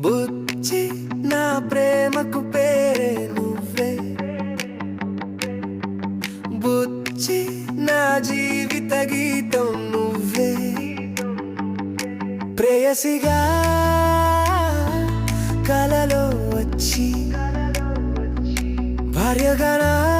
బుచ్చి నా ప్రేమకు పేరే నువ్వే. బుచ్చి నా జీవిత గీతం నువ్వే. ప్రేయసిగా కలలో వచ్చి భార్యగా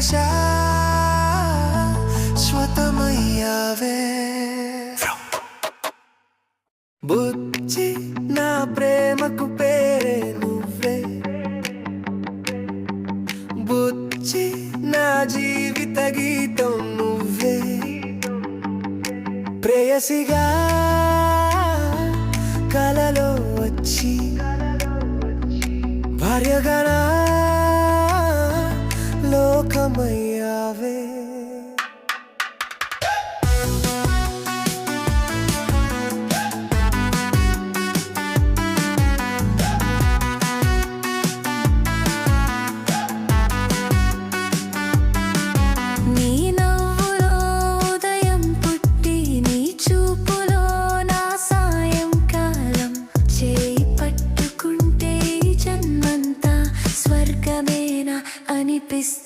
ఆశ స్వతమయ్యావే బుచ్చి నా ప్రేమకు పేరే బుచ్చి నా జీవిత గీతం ప్రేయసిగా కలలో వచ్చి భార్యగా లోకమయ్య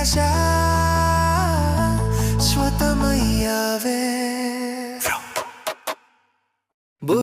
ఆశ స్వతమయ్యావే